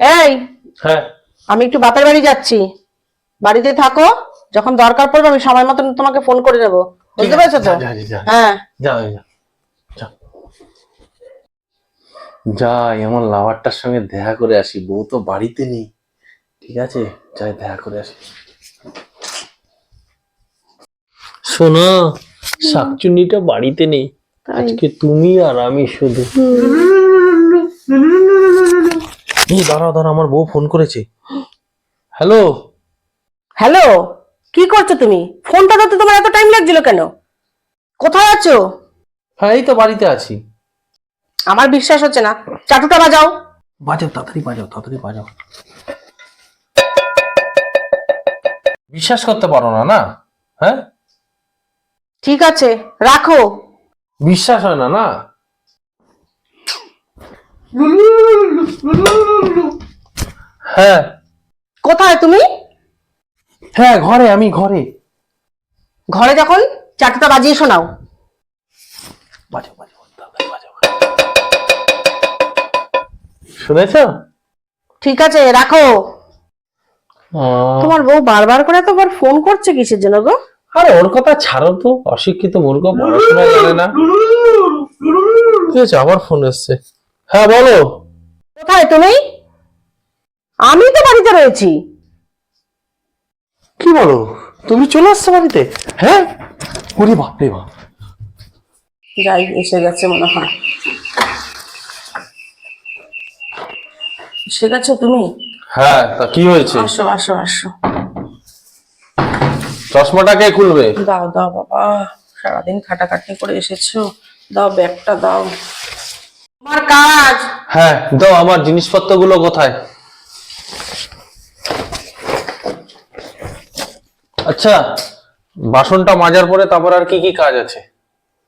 এই হ্যাঁ। আমি একটু বাপের বাড়ি যাচ্ছি। বাড়িতে থাকো যখন দরকার পড়বে আমি সময় মতন তোমাকে ফোন করে নেব। বুঝতে পেরেছ তো। হ্যাঁ। যাও যা যা। যাই আমার লাভারটার সঙ্গে দেখা করে আসি। বউ তো বাড়িতে নেই। ঠিক আছে যাই দেখা করে আসি। শোনো শাকচুন্নিটা বাড়িতে নেই। আজকে তুমি আর আমি শুধু। এই দাঁড়াও দাঁড়াও আমার বউ ফোন করেছে। হ্যালো হ্যালো কি করছ তুমি? ফোনটা ধরতে তোমার এত টাইম লাগছিল কেন? কোথায় আছো? হ্যাঁ এই তো বাড়িতে আছি। আমার বিশ্বাস হচ্ছে না। চাটুটা বাজাও। বাজাও তাড়াতাড়ি বাজাও তাড়াতাড়ি বাজাও। বিশ্বাস করতে পারো না না? হ্যাঁ? ঠিক আছে রাখো। বিশ্বাস হয় না না? হ্যাঁ। কোথায় তুমি? হ্যাঁ ঘরে আমি ঘরে। ঘরে যখন চাটুটা বাজিয়ে শোনাও। বাজাও বাজাও বাজাও শুনেছ? ঠিক আছে রাখো। তোমার বউ বারবার করে এতবার ফোন করছে কিসের জন্য গো? আরে ওর কথা ছাড়ো তো অশিক্ষিত মূর্খ পড়াশোনা জানে না। ঠিক আছে আবার ফোন এসছে হ্যাঁ বলো। কোথায় তুমি? আমি তো বাড়িতে রয়েছি। কি বলো? তুমি চলে আসছো বাড়িতে? হ্যাঁ? ওরে বাপরে বাপ। যাই এসে গেছে মনে হয়। এসে গেছো তুমি? হ্যাঁ তা কি হয়েছে? আসো আসো আসো। চশমাটা কে খুলবে? দাও দাও বাবা। সারাদিন খাটাখাটনি করে এসেছ। দাও ব্যাগটা দাও। তোমার কাজ। হ্যাঁ দাও আমার জিনিসপত্রগুলো কোথায়? আচ্ছা বাসনটা মাজার পরে তারপর আর কি কি কাজ আছে?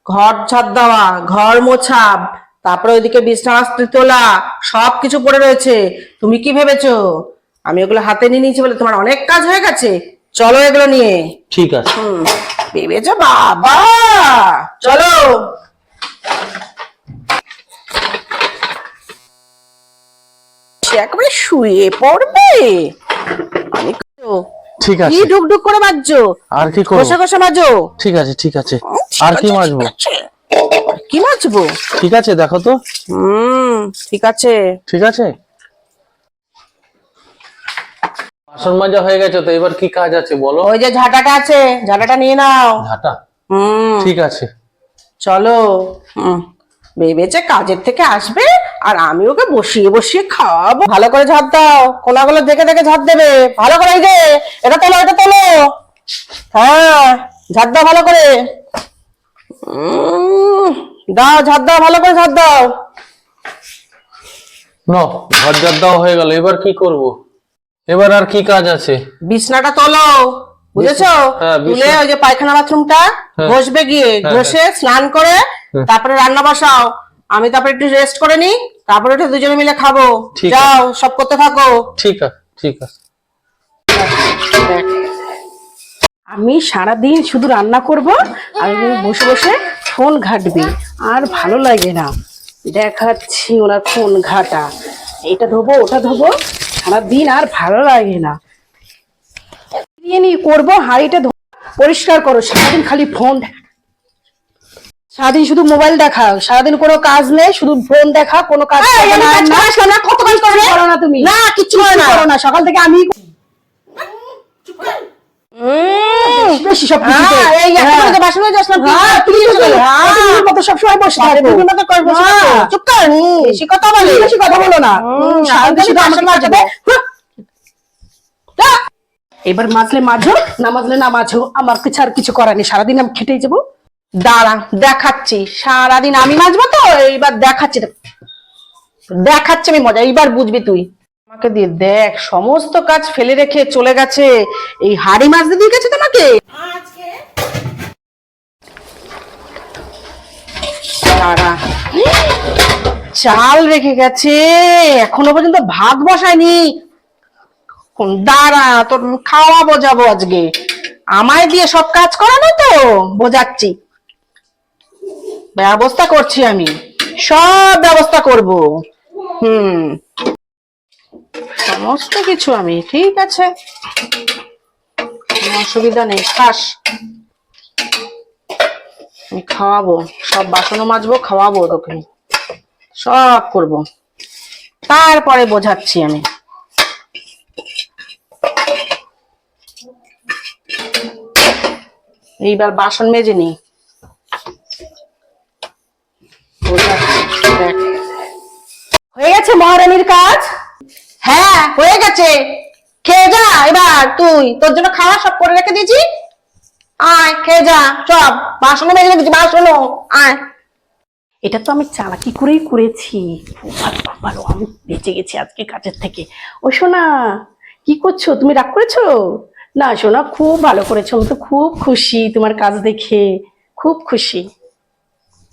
ঘর ছাদ দেওয়া ঘর মোছা তারপরে ওইদিকে বিছানাস্ত্রী তোলা সব কিছু পড়ে রয়েছে। তুমি কি ভেবেছো? আমি ওগুলো হাতে নিয়ে নিয়েছি বলে তোমার অনেক কাজ হয়ে গেছে। চলো এগুলো নিয়ে। ঠিক আছে। ভেবেছো? বাবা! চলো। শুয়ে পড়বে? ঠিক কি ঢুকঢুক করে বাজছো? আর কি করব? ঘষে ঘষে মাজো ঠিক আছে ঠিক আছে। আর কি মাজবো? কি মাজবো? ঠিক আছে দেখো তো। হুম ঠিক আছে। ঠিক আছে? বাসন মাজা হয়ে গেছে তো এবার কি কাজ আছে বলো? ওই যে ঝাঁটাটা আছে ঝাঁটাটা নিয়ে নাও। ঝাঁটা? হুম। ঠিক আছে। চলো। হুম ভেবেছে কাজের থেকে আসবে? আর আমি ওকে বসিয়ে বসিয়ে খাওয়াবো। ভালো করে ঝাঁট দাও। কোনাগুলো দেখে দেখে ঝাঁট দেবে। ভালো করে এই যে এটা তোলো এটা তোলো। হ্যাঁ ঝাঁট দাও ভালো করে। দাও ঝাঁট দাও ভালো করে ঝাঁট দাও। ন ঘর জার দেওয়া হয়ে গেল। এবার কি করব? এবার আর কি কাজ আছে? বিছনাটা তোলো। বুঝেছ? হ্যাঁ, তুলে ওই যে পায়খানা বাথরুমটা হ্যাঁ। ঘষবে গিয়ে। ঘষে স্নান করে তারপরে রান্না বসাও। আমি তারপরে একটু রেস্ট করে নি তারপরে ওটা দুজনে মিলে খাব। যাও সব করতে থাকো। ঠিক আছে ঠিক আছে। আমি সারাদিন শুধু রান্না করব আর বসে বসে ফোন ঘাটবি আর ভালো লাগে না। দেখাচ্ছি ওনার ফোন ঘাটা। এটা ধোবো ওটা ধোবো সারাদিন আর ভালো লাগে না। করব হাঁড়িটা ধো পরিষ্কার করো সারাদিন খালি ফোন সারাদিন শুধু মোবাইল দেখা সারাদিন কোনো কাজ নেই শুধু ফোন দেখা কোনো কাজ না, কত কাজ করো তুমি। না, কিচ্ছু করো না। সকাল থেকে আমি এবার মাজলে মাঝো না মাজলে না মাজো আমার কিছু আর কিছু করার নেই। সারাদিন আমি খেটেই যাব। দাঁড়া, দেখাচ্ছি। সারাদিন আমি নাচবো তো, এইবার দেখাচ্ছি। দেখাচ্ছি আমি মজা, এইবার বুঝবি তুই। আমাকে দিয়ে দেখ, সমস্ত কাজ ফেলে রেখে চলে গেছে। এই হাড়ি মাছ দিয়ে গেছে তোমাকে? দাঁড়া। চাল রেখে গেছে, এখনও পর্যন্ত ভাত বসায়নি। দাঁড়া, তোর খাওয়া বোঝাবো আজকে। আমায় দিয়ে সব কাজ করানো তো? বোঝাচ্ছি। ব্যবস্থা করছি আমি। সব ব্যবস্থা করব। হুম। সমস্ত কিছু আমি, ঠিক আছে। কোনো অসুবিধা নেই, খাস। আমি খাওয়াবো, সব বাসনও মাজবো, খাওয়াবো তোকে। সব করব। তারপরে বোঝাচ্ছি আমি। এইবার বাসন মেজে নি বোঝাচ্ছি, দেখ। হয়ে গেছে মহারানীর কাজ? হ্যাঁ হয়ে গেছে। খেয়ে যা এবার তুই। তোর জন্য খাওয়া সব করে রেখে দিয়েছি। আয় খেয়ে যা সব বাসনও মেজে রেখেছি বাসনও। আয়। এটা তো আমি চালাকি করেই করেছি। ভালো আমি বেঁচে গেছি আজকে কাজের থেকে। ও সোনা কি করছ? তুমি রাগ করেছ? না সোনা খুব ভালো করেছ। আমি তো খুব খুশি তোমার কাজ দেখে। খুব খুশি।